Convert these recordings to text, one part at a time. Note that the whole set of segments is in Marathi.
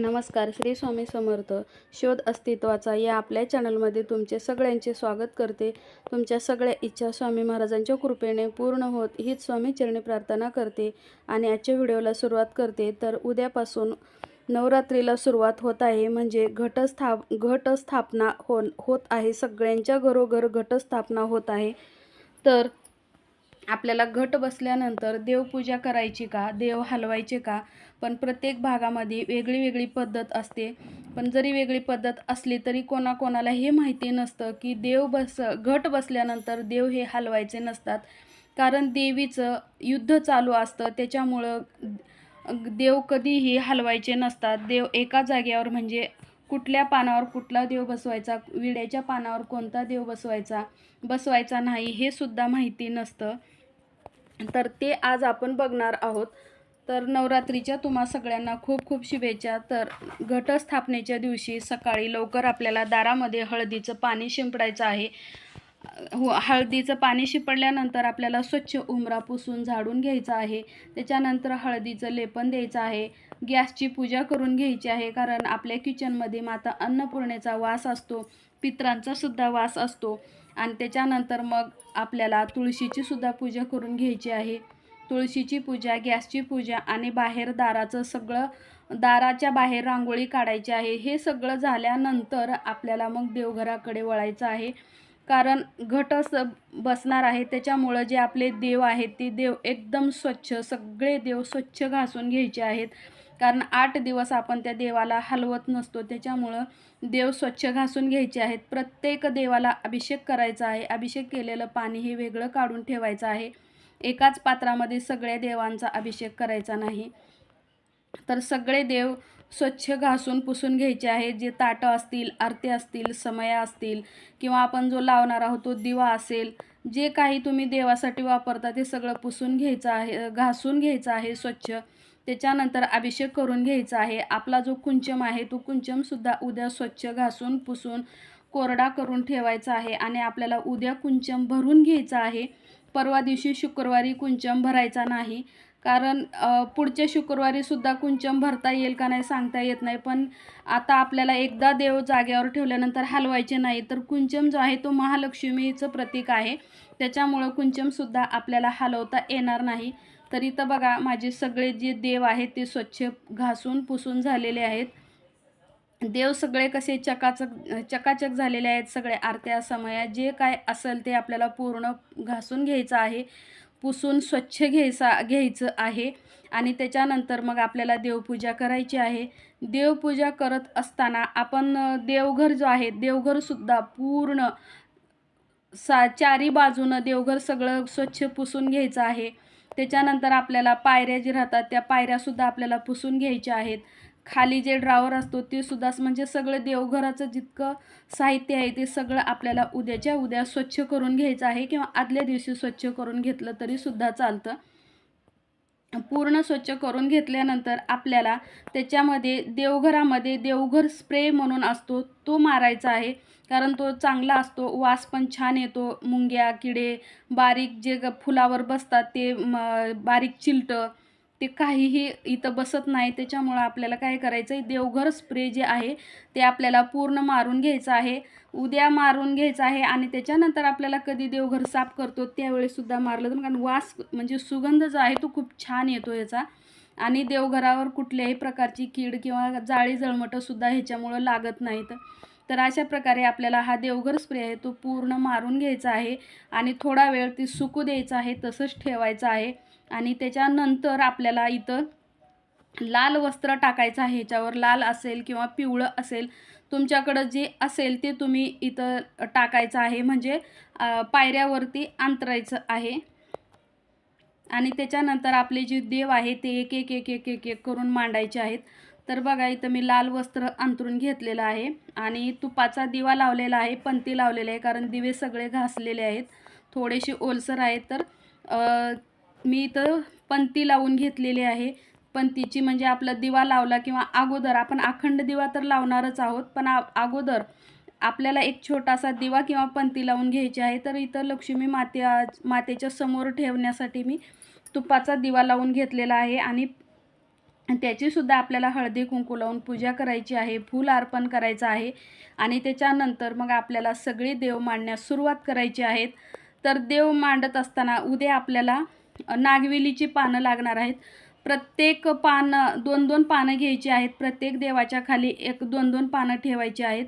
नमस्कार श्री स्वामी समर्थ. शोध अस्तित्वाचा या आपल्या चॅनलमध्ये तुमचे सगळ्यांचे स्वागत करते. तुमच्या सगळ्या इच्छा स्वामी महाराजांच्या कृपेने पूर्ण होत हीच स्वामी चरणी प्रार्थना करते. आणि आजच्या व्हिडिओला सुरुवात करते तर उद्यापासून नवरात्रीला सुरुवात होत आहे. म्हणजे घटस्थाप घटस्थापना हो होत आहे. सगळ्यांच्या घरोघर घटस्थापना होत आहे. तर आपल्याला घट बसल्यानंतर देवपूजा करायची का देव हलवायचे का? पण प्रत्येक भागामध्ये वेगळी वेगळी पद्धत असते. पण जरी वेगळी पद्धत असली तरी कोणाकोणाला हे माहिती नसतं की देव बस घट बसल्यानंतर देव हे हलवायचे नसतात. कारण देवीचं युद्ध चालू असतं. त्याच्यामुळं देव कधीही हलवायचे नसतात. देव एका जागेवर म्हणजे कुठल्या पानावर कुठला देव बसवायचा? विड्याच्या पानावर कोणता देव बसवायचा? बसवायचा नाही हे सुद्धा माहिती नसतं. तर ते आज आपण बघणार आहोत. तर नवरात्रीच्या तुम्हा सगळ्यांना खूप खूप शुभेच्छा. तर घटस्थापनेच्या दिवशी सकाळी लवकर आपल्याला दारामध्ये हळदीचं पाणी शिंपडायचं आहे. हो हळदीचं पाणी शिंपडल्यानंतर आपल्याला स्वच्छ उमरा पुसून झाडून घ्यायचं आहे. त्याच्यानंतर हळदीचं लेपन द्यायचं आहे. गॅसची पूजा करून घ्यायची आहे. कारण आपल्या किचनमध्ये माता अन्नपूर्णेचा वास असतो पित्रांचा सुद्धा वास असतो. आणि त्याच्यानंतर मग आपल्याला तुळशीची सुद्धा पूजा करून घ्यायची आहे. तुळशीची पूजा गॅसची पूजा आणि बाहेर दाराचं सगळं दाराच्या बाहेर रांगोळी काढायची आहे. हे सगळं झाल्यानंतर आपल्याला मग देवघराकडे वळायचं आहे. कारण घट बसणार आहे. त्याच्यामुळं जे आपले देव आहेत ते देव एकदम स्वच्छ सगळे देव स्वच्छ घासून घ्यायचे आहेत. कारण आठ दिवस आपण त्या देवाला हलवत नसतो. त्याच्यामुळं देव स्वच्छ घासून घ्यायचे आहेत. प्रत्येक देवाला अभिषेक करायचा आहे. अभिषेक केलेलं पाणी हे वेगळं काढून ठेवायचं आहे. एकाच पात्रामध्ये सगळ्या देवांचा अभिषेक करायचा नाही. तर सगळे देव स्वच्छ घासून पुसून घ्यायचे आहेत. जे ताटं असतील आरते असतील समया असतील किंवा आपण जो लावणार आहोत तो दिवा असेल जे काही तुम्ही देवासाठी वापरता ते सगळं पुसून घ्यायचं आहे घासून घ्यायचं आहे स्वच्छ. त्याच्यानंतर अभिषेक करून घ्यायचा आहे. आपला जो कुंचम आहे तो कुंचमसुद्धा उद्या स्वच्छ घासून पुसून कोरडा करून ठेवायचा आहे आणि आपल्याला उद्या कुंचम भरून घ्यायचा आहे. परवा दिवशी शुक्रवारी कुंचम भरायचा नाही. कारण पुढच्या शुक्रवारीसुद्धा कुंचम भरता येईल का नाही सांगता येत नाही. पण आता आपल्याला एकदा देव जागेवर ठेवल्यानंतर हलवायचे नाही तर कुंचम जो आहे तो महालक्ष्मीचं प्रतीक आहे. त्याच्यामुळं कुंचमसुद्धा आपल्याला हलवता येणार नाही. तर इथं बघा माझे सगळे जे देव आहेत ते स्वच्छ घासून पुसून झालेले आहेत. देव सगळे कसे चकाचक चकाचक झालेले आहेत सगळे आरत्या समया जे काय असेल ते आपल्याला पूर्ण घासून घ्यायचं आहे. पुसून स्वच्छ घ्यायचा घ्यायचं आहे. आणि त्याच्यानंतर मग आपल्याला देवपूजा करायची आहे. देवपूजा करत असताना आपण देवघर जो आहे देवघरसुद्धा पूर्ण सा चारी बाजूनं देवघर सगळं स्वच्छ पुसून घ्यायचं आहे. त्याच्यानंतर आपल्याला पायऱ्या जे राहतात त्या पायऱ्यासुद्धा आपल्याला पुसून घ्यायच्या आहेत. खाली जे ड्रावर असतो ते सुद्धा म्हणजे सगळं देवघराचं जितकं साहित्य आहे ते सगळं आपल्याला उद्याच्या उद्या स्वच्छ करून घ्यायचं आहे किंवा आदल्या दिवशी स्वच्छ करून घेतलं तरीसुद्धा चालतं. पूर्ण स्वच्छ करून घेतल्यानंतर आपल्याला त्याच्यामध्ये देवघरामध्ये देवघर स्प्रे म्हणून असतो तो मारायचा आहे. कारण तो चांगला असतो वास पण छान येतो मुंग्या किडे बारीक जे फुलावर बसतात ते म बारीक चिलटं ते काहीही इथं बसत नाही. त्याच्यामुळं आपल्याला काय करायचं आहे देवघर स्प्रे जे आहे ते आपल्याला पूर्ण मारून घ्यायचं आहे. उद्या मारून घ्यायचं आहे आणि त्याच्यानंतर आपल्याला कधी देवघर साफ करतो त्यावेळेसुद्धा मारलं तर कारण वास म्हणजे सुगंध जो आहे तो खूप छान येतो याचा. आणि देवघरावर कुठल्याही प्रकारची कीड किंवा जाळी जळमटंसुद्धा ह्याच्यामुळं लागत नाहीत. तर अशा प्रकारे आपल्याला हा देवघर स्प्रे आहे तो पूर्ण मारून घ्यायचा आहे आणि थोडा वेळ ती सुकू द्यायचा आहे तसंच ठेवायचं आहे. आणि त्याच्यानंतर आपल्याला इथं लाल वस्त्र टाकायचं आहे ह्याच्यावर लाल असेल किंवा पिवळं असेल तुमच्याकडं जे असेल ते तुम्ही इथं टाकायचं आहे. म्हणजे पायऱ्यावरती अंतरायचं आहे. आणि त्याच्यानंतर आपले जे देव आहे ते एक एक एक एक एक एक करून मांडायचे आहेत. तर बघा इथं मी लाल वस्त्र अंतरून घेतलेलं आहे आणि तुपाचा दिवा लावलेला आहे पंती लावलेली आहे कारण दिवे सगळे घासलेले आहेत. थोडेसे ओलसर आहेत तर मी इथं पंती लावून घेतलेली आहे. पंतीची म्हणजे आपला दिवा लावला किंवा अगोदर आपण अखंड दिवा तर लावणारच आहोत पण आ अगोदर आपल्याला एक छोटासा दिवा किंवा पंती लावून घ्यायची आहे. तर इथं लक्ष्मी माते मातेच्या समोर ठेवण्यासाठी मी तुपाचा दिवा लावून घेतलेला आहे आणि त्याचीसुद्धा आपल्याला हळदी कुंकू लावून पूजा करायची आहे फूल अर्पण करायचं आहे. आणि त्याच्यानंतर मग आपल्याला सगळी देव मांडण्यास सुरुवात करायची आहेत तर देव मांडत असताना उद्या आपल्याला नागवेलीची पानं लागणार आहेत. प्रत्येक पानं दोन दोन पानं घ्यायची आहेत. प्रत्येक देवाच्या खाली एक दोन दोन पानं ठेवायची आहेत.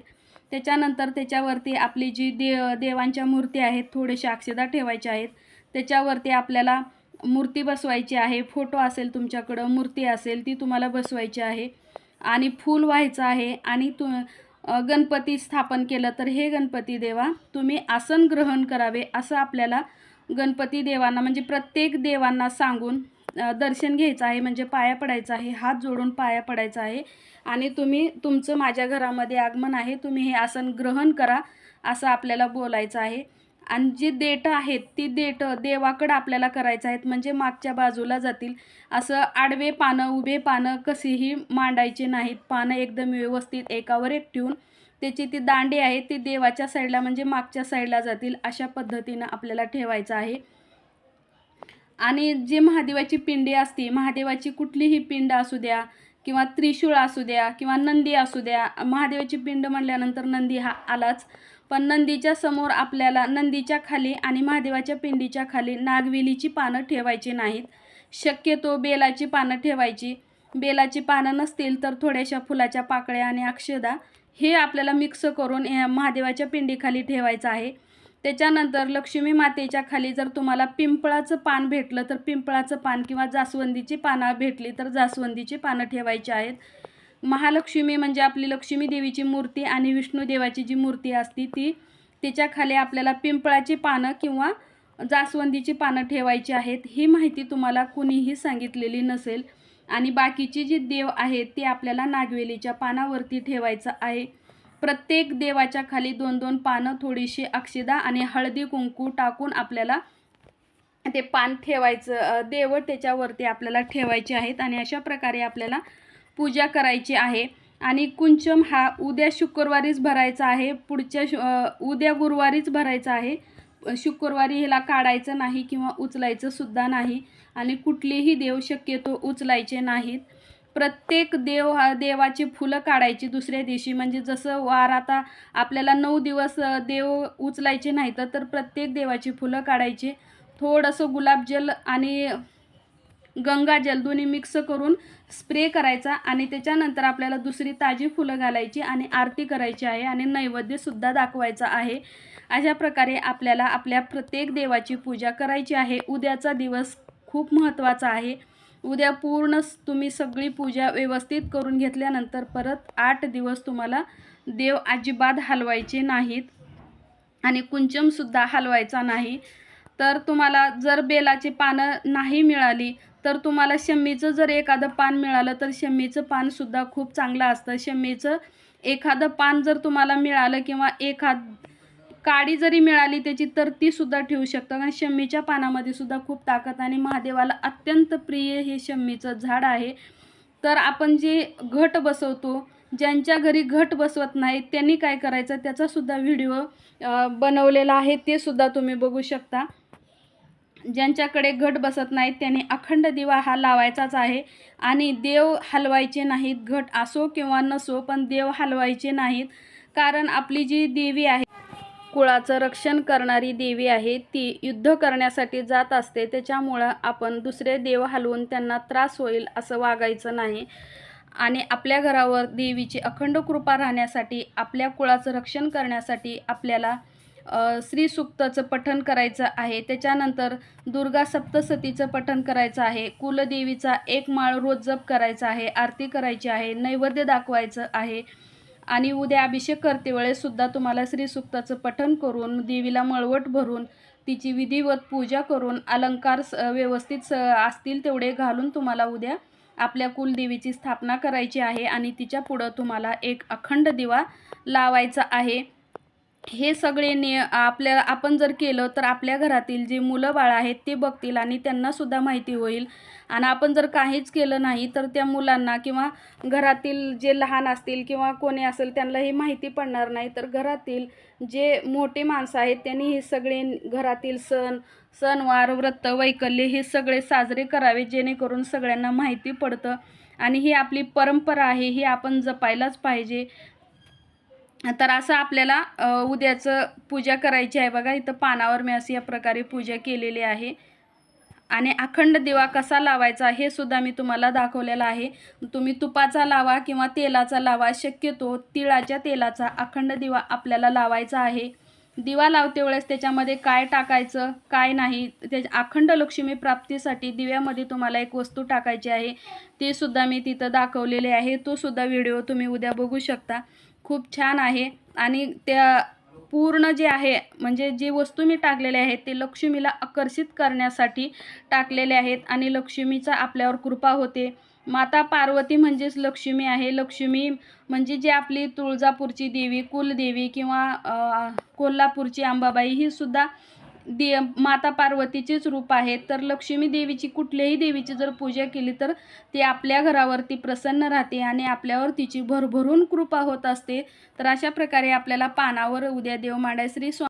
त्याच्यानंतर त्याच्यावरती आपली जी दे देवांच्या मूर्ती आहेत थोडेशा अक्षदा ठेवायच्या आहेत. त्याच्यावरती आपल्याला मूर्ती बसवायची आहे फोटो असेल तुमच्याकडं मूर्ती असेल ती तुम्हाला बसवायची आहे. आणि फूल व्हायचं आहे आणि तु गणपती स्थापन केलं तर हे गणपती देवा तुम्ही आसन ग्रहण करावे असं आपल्याला गणपती देवांना म्हणजे प्रत्येक देवांना सांगून दर्शन घ्यायचं आहे. म्हणजे पाया पडायचं आहे हात जोडून पाया पडायचं आहे. आणि तुम्ही तुमचं माझ्या घरामध्ये आगमन आहे तुम्ही हे आसन ग्रहण करा असं आपल्याला बोलायचं आहे. आणि जी देठं आहेत ती देठं देवाकडं आपल्याला करायचं आहेत. म्हणजे मागच्या बाजूला जातील. असं आडवे पानं उभे पानं कशीही मांडायचे नाहीत. पानं एकदम व्यवस्थित एकावर एक ठेवून त्याची ती दांडी आहे ती देवाच्या साईडला म्हणजे मागच्या साईडला जातील अशा पद्धतीनं आपल्याला ठेवायचं आहे. आणि जी महादेवाची पिंडी असते महादेवाची कुठलीही पिंड असू द्या किंवा त्रिशूळ असू द्या किंवा नंदी असू द्या महादेवाची पिंड म्हणल्यानंतर नंदी हा आलाच. पण नंदीच्या समोर आपल्याला नंदीच्या खाली आणि महादेवाच्या पिंडीच्या खाली नागवेलीची पानं ठेवायची नाहीत. शक्यतो बेलाची पानं ठेवायची. बेलाची पानं नसतील तर थोड्याशा फुलाच्या पाकळ्या आणि अक्षदा हे आपल्याला मिक्स करून महादेवाच्या पिंडीखाली ठेवायचं आहे. त्याच्यानंतर लक्ष्मी मातेच्या खाली जर तुम्हाला पिंपळाचं पान भेटलं तर पिंपळाचं पान किंवा जास्वंदीची पानं भेटली तर जास्वंदीची पानं ठेवायची आहेत. महालक्ष्मी म्हणजे आपली लक्ष्मी देवीची मूर्ती आणि विष्णुदेवाची जी मूर्ती असती ती तिच्या खाली आपल्याला पिंपळाची पानं किंवा जास्वंदीची पानं ठेवायची आहेत ही माहिती तुम्हाला कुणीही सांगितलेली नसेल. आणि बाकीची जी देव आहेत ती आपल्याला नागवेलीच्या पानावरती ठेवायचं आहे. प्रत्येक देवाच्या खाली दोन दोन पानं थोडीशी अक्षदा आणि हळदी कुंकू टाकून आपल्याला ते पान ठेवायचं देव त्याच्यावरती आपल्याला ठेवायचे आहेत. आणि अशा प्रकारे आपल्याला पूजा करायची आहे. आणि कुंचम हा उद्या शुक्रवारीच भरायचा आहे. पुढच्या शु उद्या गुरुवारीच भरायचा आहे. शुक्रवारी ह्याला काढायचं नाही किंवा उचलायचं सुद्धा नाही. आणि कुठलेही देव शक्यतो उचलायचे नाहीत. प्रत्येक देव हा देवाची फुलं काढायची दुसऱ्या दिवशी. म्हणजे जसं वार आता आपल्याला नऊ दिवस देव उचलायचे नाहीत तर प्रत्येक देवाची फुलं काढायची. थोडंसं गुलाबजल आणि गंगा दोन्ही मिक्स करून स्प्रे करायचा आणि त्याच्यानंतर आपल्याला दुसरी ताजी फुलं घालायची आणि आरती करायची आहे आणि नैवेद्यसुद्धा दाखवायचा आहे. अशा प्रकारे आपल्याला आपल्या प्रत्येक देवाची पूजा करायची आहे. उद्याचा दिवस खूप महत्त्वाचा आहे. उद्या पूर्ण तुम्ही सगळी पूजा व्यवस्थित करून घेतल्यानंतर परत आठ दिवस तुम्हाला देव अजिबात हलवायचे नाहीत आणि कुंचमसुद्धा हलवायचा नाही. तर तुम्हाला जर बेलाची पानं नाही मिळाली तर तुम्हाला शम्मीचं जर एखादं पान मिळालं तर शम्मीचं पानसुद्धा खूप चांगलं असतं. शम्मीचं एखादं पान जर तुम्हाला मिळालं किंवा एखाद काडी जरी मिळाली त्याची तर तीसुद्धा ठेवू शकता. कारण शम्मीच्या पानामध्ये सुद्धा खूप ताकद आणि महादेवाला अत्यंत प्रिय हे शम्मीचं झाड आहे. तर आपण जे घट बसवतो ज्यांच्या घरी घट बसवत नाही त्यांनी काय करायचं? त्याचासुद्धा व्हिडिओ बनवलेला आहे. ते सुद्धा तुम्ही बघू शकता. ज्यांच्याकडे घट बसत नाहीत त्यांनी अखंड दिवा हा लावायचाच आहे. आणि देव हलवायचे नाहीत घट असो किंवा नसो पण देव हलवायचे नाहीत कारण आपली जी देवी आहे कुळाचं रक्षण करणारी देवी आहे ती युद्ध करण्यासाठी जात असते. त्याच्यामुळं आपण दुसरे देव हलवून त्यांना त्रास होईल असं वागायचं नाही. आणि आपल्या घरावर देवीची अखंड कृपा राहण्यासाठी आपल्या कुळाचं रक्षण करण्यासाठी आपल्याला अ, श्रीसूक्ताचं पठण करायचं आहे. त्याच्यानंतर दुर्गा सप्तसतीचं पठण करायचं आहे. कुलदेवीचा एक माळ रोज जप करायचा आहे. आरती करायची आहे. नैवेद्य दाखवायचं आहे. आणि उद्या अभिषेक करते वेळेससुद्धा तुम्हाला श्रीसूक्ताचं पठण करून देवीला मळवट भरून तिची विधिवत पूजा करून अलंकार स व्यवस्थित स असतील तेवढे घालून तुम्हाला उद्या आपल्या कुलदेवीची स्थापना करायची आहे. आणि तिच्या पुढं तुम्हाला एक अखंड दिवा लावायचा आहे. हे सगळे निय आपल्या आपण जर केलं तर आपल्या घरातील जे मुलं बाळ आहेत ते बघतील आणि त्यांनासुद्धा माहिती होईल. आणि आपण जर काहीच केलं नाही तर त्या मुलांना किंवा घरातील जे लहान असतील किंवा कोणी असेल त्यांना ही माहिती पडणार नाही. तर घरातील जे मोठे माणसं आहेत त्यांनी हे सगळे घरातील सण सणवार व्रत वैकल्य हे सगळे साजरे करावे जेणेकरून सगळ्यांना माहिती पडतं. आणि ही आपली परंपरा आहे ही आपण जपायलाच पाहिजे. तर असं आपल्याला उद्याचं पूजा करायची आहे बघा. इथं पानावर मी अशी या प्रकारे पूजा केलेली आहे. आणि अखंड दिवा कसा लावायचा हे सुद्धा मी तुम्हाला दाखवलेलं आहे. तुम्ही तुपाचा लावा किंवा तेलाचा लावा शक्यतो तिळाच्या तेलाचा अखंड दिवा आपल्याला लावायचा आहे. दिवा लावते वेळेस त्याच्यामध्ये काय टाकायचं काय नाही त्या अखंड लक्ष्मी प्राप्तीसाठी दिव्यामध्ये तुम्हाला एक वस्तू टाकायची आहे. ती सुद्धा मी तिथं दाखवलेली आहे. तो सुद्धा व्हिडिओ तुम्ही उद्या बघू शकता. खूप छान आहे. आणि त्या पूर्ण जे आहे म्हणजे जी वस्तू मी टाकलेले आहेत ते लक्ष्मीला आकर्षित करण्यासाठी टाकलेले आहेत. आणि लक्ष्मीचा आपल्यावर कृपा होते. माता पार्वती म्हणजेच लक्ष्मी आहे. लक्ष्मी म्हणजे जी आपली तुळजापूरची देवी कुलदेवी किंवा कोल्हापूरची अंबाबाई ही सुद्धा दे माता पार्वतीचेच रूप आहे. तर लक्ष्मी देवीची कुठल्याही देवीची जर पूजा केली तर ती आपल्या घरावरती प्रसन्न राहते आणि आपल्यावर तिची भरभरून कृपा होत असते. तर अशा प्रकारे आपल्याला पानावर उद्या देव मांडाय श्री